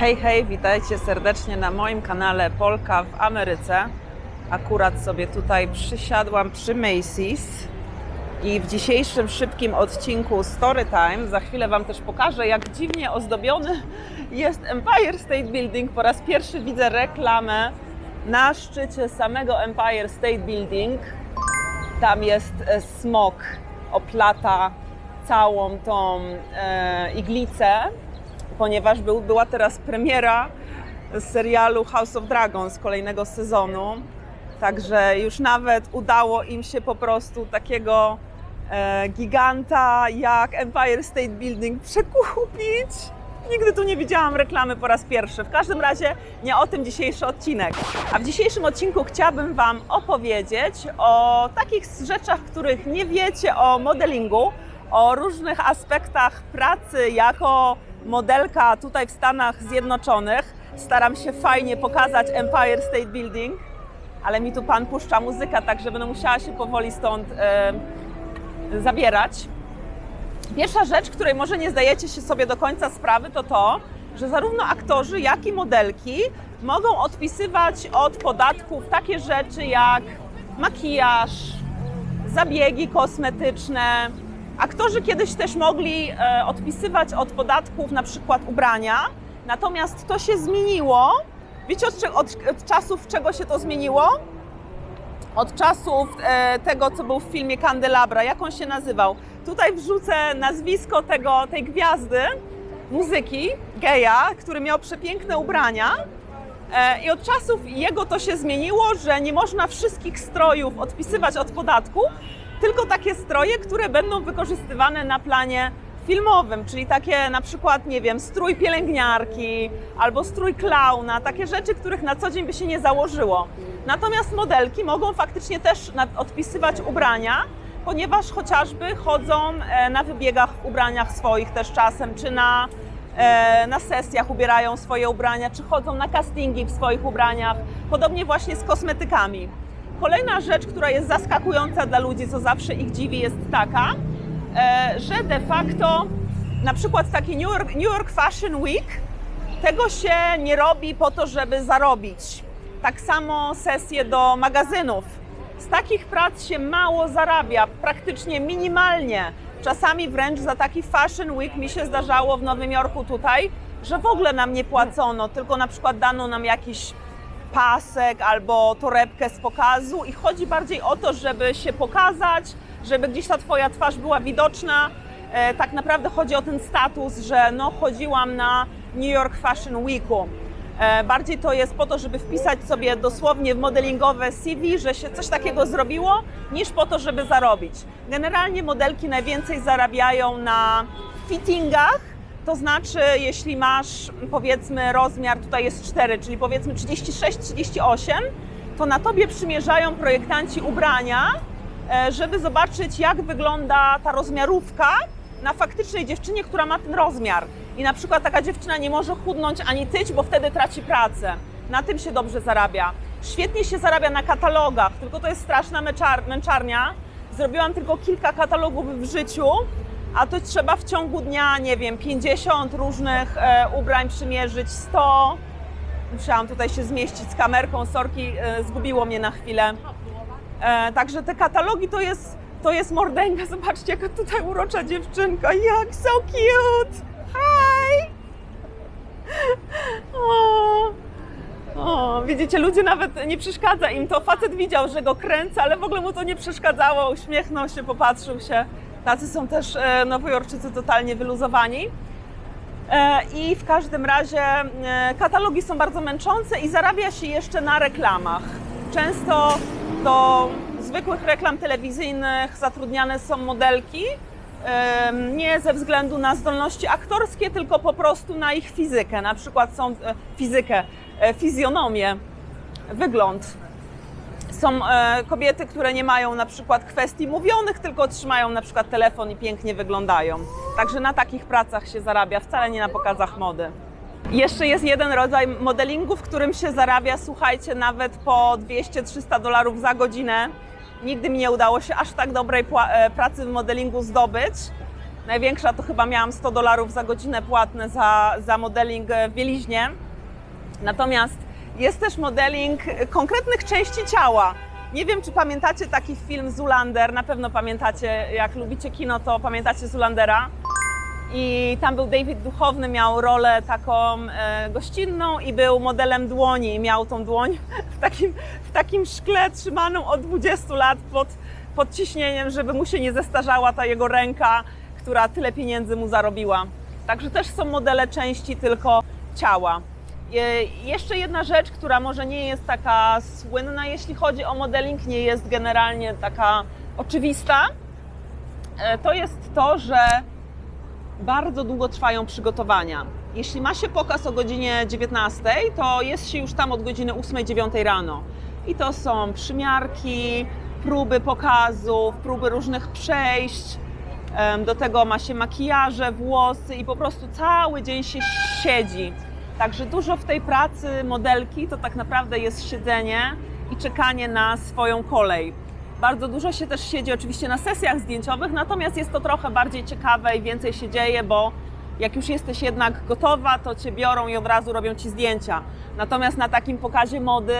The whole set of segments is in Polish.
Hej, hej, witajcie serdecznie na moim kanale Polka w Ameryce. Akurat sobie tutaj przysiadłam przy Macy's i w dzisiejszym szybkim odcinku Story Time za chwilę Wam też pokażę, jak dziwnie ozdobiony jest Empire State Building. Po raz pierwszy widzę reklamę na szczycie samego Empire State Building. Tam jest e, smok, oplata całą tą e, iglicę, ponieważ był, była teraz premiera serialu House of Dragons kolejnego sezonu. Także już nawet udało im się po prostu takiego e, giganta jak Empire State Building przekupić. Nigdy tu nie widziałam reklamy po raz pierwszy. W każdym razie nie o tym dzisiejszy odcinek. A w dzisiejszym odcinku chciałabym Wam opowiedzieć o takich rzeczach, których nie wiecie o modelingu, o różnych aspektach pracy jako modelka tutaj w Stanach Zjednoczonych. Staram się fajnie pokazać Empire State Building, ale mi tu pan puszcza muzyka, także będę musiała się powoli stąd e, zabierać. Pierwsza rzecz, której może nie zdajecie się sobie do końca sprawy, to to, że zarówno aktorzy, jak i modelki mogą odpisywać od podatków takie rzeczy jak makijaż, zabiegi kosmetyczne. Aktorzy kiedyś też mogli e, odpisywać od podatków na przykład ubrania, natomiast to się zmieniło. Wiecie od, od, od czasów czego się to zmieniło? Od czasów e, tego, co był w filmie Candelabra. Jak on się nazywał? Tutaj wrzucę nazwisko tego, tej gwiazdy muzyki, geja, który miał przepiękne ubrania. E, I od czasów jego to się zmieniło, że nie można wszystkich strojów odpisywać od podatku, tylko takie stroje, które będą wykorzystywane na planie filmowym, czyli takie na przykład, nie wiem, strój pielęgniarki albo strój klauna, takie rzeczy, których na co dzień by się nie założyło. Natomiast modelki mogą faktycznie też odpisywać ubrania, ponieważ chociażby chodzą e, na wybiegach w ubraniach swoich też czasem, czy na, e, na sesjach ubierają swoje ubrania, czy chodzą na castingi w swoich ubraniach. Podobnie właśnie z kosmetykami. Kolejna rzecz, która jest zaskakująca dla ludzi, co zawsze ich dziwi, jest taka, e, że de facto na przykład taki New York, New York Fashion Week tego się nie robi po to, żeby zarobić. Tak samo sesje do magazynów. Z takich prac się mało zarabia, praktycznie minimalnie. Czasami wręcz za taki Fashion Week mi się zdarzało w Nowym Jorku tutaj, że w ogóle nam nie płacono, tylko na przykład dano nam jakiś pasek albo torebkę z pokazu i chodzi bardziej o to, żeby się pokazać, żeby gdzieś ta Twoja twarz była widoczna. E, tak naprawdę chodzi o ten status, że no chodziłam na New York Fashion Weeku. E, bardziej to jest po to, żeby wpisać sobie dosłownie w modelingowe CV, że się coś takiego zrobiło, niż po to, żeby zarobić. Generalnie modelki najwięcej zarabiają na fittingach, to znaczy, jeśli masz powiedzmy rozmiar, tutaj jest 4, czyli powiedzmy 36-38, to na tobie przymierzają projektanci ubrania, e, żeby zobaczyć, jak wygląda ta rozmiarówka na faktycznej dziewczynie, która ma ten rozmiar. I na przykład taka dziewczyna nie może chudnąć ani tyć, bo wtedy traci pracę. Na tym się dobrze zarabia. Świetnie się zarabia na katalogach, tylko to jest straszna męczar- męczarnia. Zrobiłam tylko kilka katalogów w życiu, a to trzeba w ciągu dnia, nie wiem, 50 różnych e, ubrań przymierzyć, 100. Musiałam tutaj się zmieścić z kamerką, sorki, e, zgubiło mnie na chwilę. E, także te katalogi to jest, to jest mordęga. Zobaczcie, jaka tutaj urocza dziewczynka. Jak so cute! Hi! O, o, widzicie, ludzie nawet nie przeszkadza im to. Facet widział, że go kręcę, ale w ogóle mu to nie przeszkadzało. Uśmiechnął się, popatrzył się. Tacy są też e, nowojorczycy totalnie wyluzowani. E, I w każdym razie e, katalogi są bardzo męczące i zarabia się jeszcze na reklamach. Często do zwykłych reklam telewizyjnych zatrudniane są modelki, nie ze względu na zdolności aktorskie, tylko po prostu na ich fizykę. Na przykład są fizykę, fizjonomię, wygląd. Są e, kobiety, które nie mają na przykład kwestii mówionych, tylko trzymają na przykład telefon i pięknie wyglądają. Także na takich pracach się zarabia, wcale nie na pokazach mody. Jeszcze jest jeden rodzaj modelingu, w którym się zarabia, słuchajcie, nawet po 200-300 dolarów za godzinę. Nigdy mi nie udało się aż tak dobrej e, pracy w modelingu zdobyć. Największa to chyba miałam 100 dolarów za godzinę płatne za, za modeling w bieliźnie. Natomiast jest też modeling konkretnych części ciała. Nie wiem, czy pamiętacie taki film Zulander. Na pewno pamiętacie, jak lubicie kino, to pamiętacie Zulandera. I tam był David Duchowny, miał rolę taką e, gościnną i był modelem dłoni. Miał tą dłoń w takim, w takim szkle trzymaną od 20 lat pod, pod ciśnieniem, żeby mu się nie zestarzała ta jego ręka, która tyle pieniędzy mu zarobiła. Także też są modele części tylko ciała. Je- Jeszcze jedna rzecz, która może nie jest taka słynna, jeśli chodzi o modeling, nie jest generalnie taka oczywista, e, to jest to, że bardzo długo trwają przygotowania. Jeśli ma się pokaz o godzinie 19, to jest się już tam od godziny 8-9 rano. I to są przymiarki, próby pokazów, próby różnych przejść. Do tego ma się makijaże, włosy i po prostu cały dzień się siedzi. Także dużo w tej pracy modelki to tak naprawdę jest siedzenie i czekanie na swoją kolej. Bardzo dużo się też siedzi oczywiście na sesjach zdjęciowych, natomiast jest to trochę bardziej ciekawe i więcej się dzieje, bo jak już jesteś jednak gotowa, to cię biorą i od razu robią ci zdjęcia. Natomiast na takim pokazie mody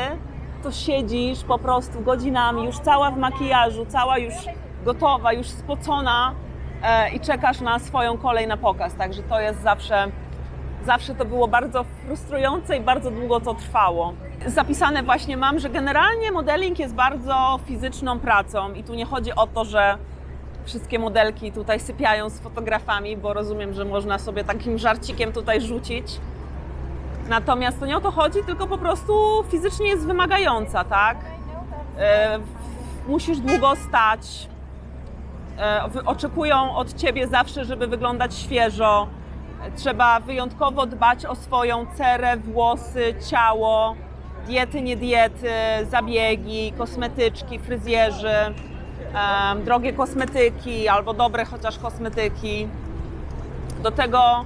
to siedzisz po prostu godzinami, już cała w makijażu, cała już gotowa, już spocona e, i czekasz na swoją kolej na pokaz. Także to jest zawsze zawsze to było bardzo frustrujące i bardzo długo to trwało. Zapisane właśnie mam, że generalnie modeling jest bardzo fizyczną pracą i tu nie chodzi o to, że wszystkie modelki tutaj sypiają z fotografami, bo rozumiem, że można sobie takim żarcikiem tutaj rzucić. Natomiast to nie o to chodzi, tylko po prostu fizycznie jest wymagająca, tak? E, musisz długo stać, e, oczekują od ciebie zawsze, żeby wyglądać świeżo. Trzeba wyjątkowo dbać o swoją cerę, włosy, ciało, diety, nie diety, zabiegi, kosmetyczki, fryzjerzy, drogie kosmetyki albo dobre chociaż kosmetyki. Do tego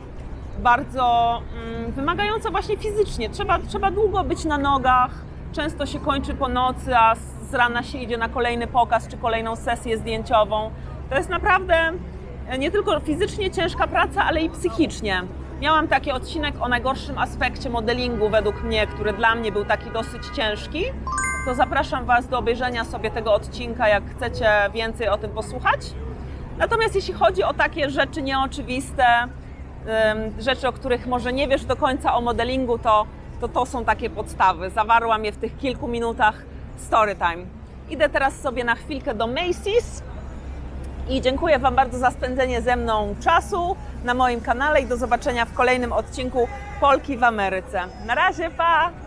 bardzo mm, wymagająco właśnie fizycznie. Trzeba, trzeba długo być na nogach, często się kończy po nocy, a z- rana się idzie na kolejny pokaz czy kolejną sesję zdjęciową. To jest naprawdę nie tylko fizycznie ciężka praca, ale i psychicznie. Miałam taki odcinek o najgorszym aspekcie modelingu według mnie, który dla mnie był taki dosyć ciężki. To zapraszam Was do obejrzenia sobie tego odcinka, jak chcecie więcej o tym posłuchać. Natomiast jeśli chodzi o takie rzeczy nieoczywiste, rzeczy, o których może nie wiesz do końca o modelingu, to to, to są takie podstawy. Zawarłam je w tych kilku minutach story time. Idę teraz sobie na chwilkę do Macy's i dziękuję Wam bardzo za spędzenie ze mną czasu na moim kanale i do zobaczenia w kolejnym odcinku Polki w Ameryce. Na razie, pa!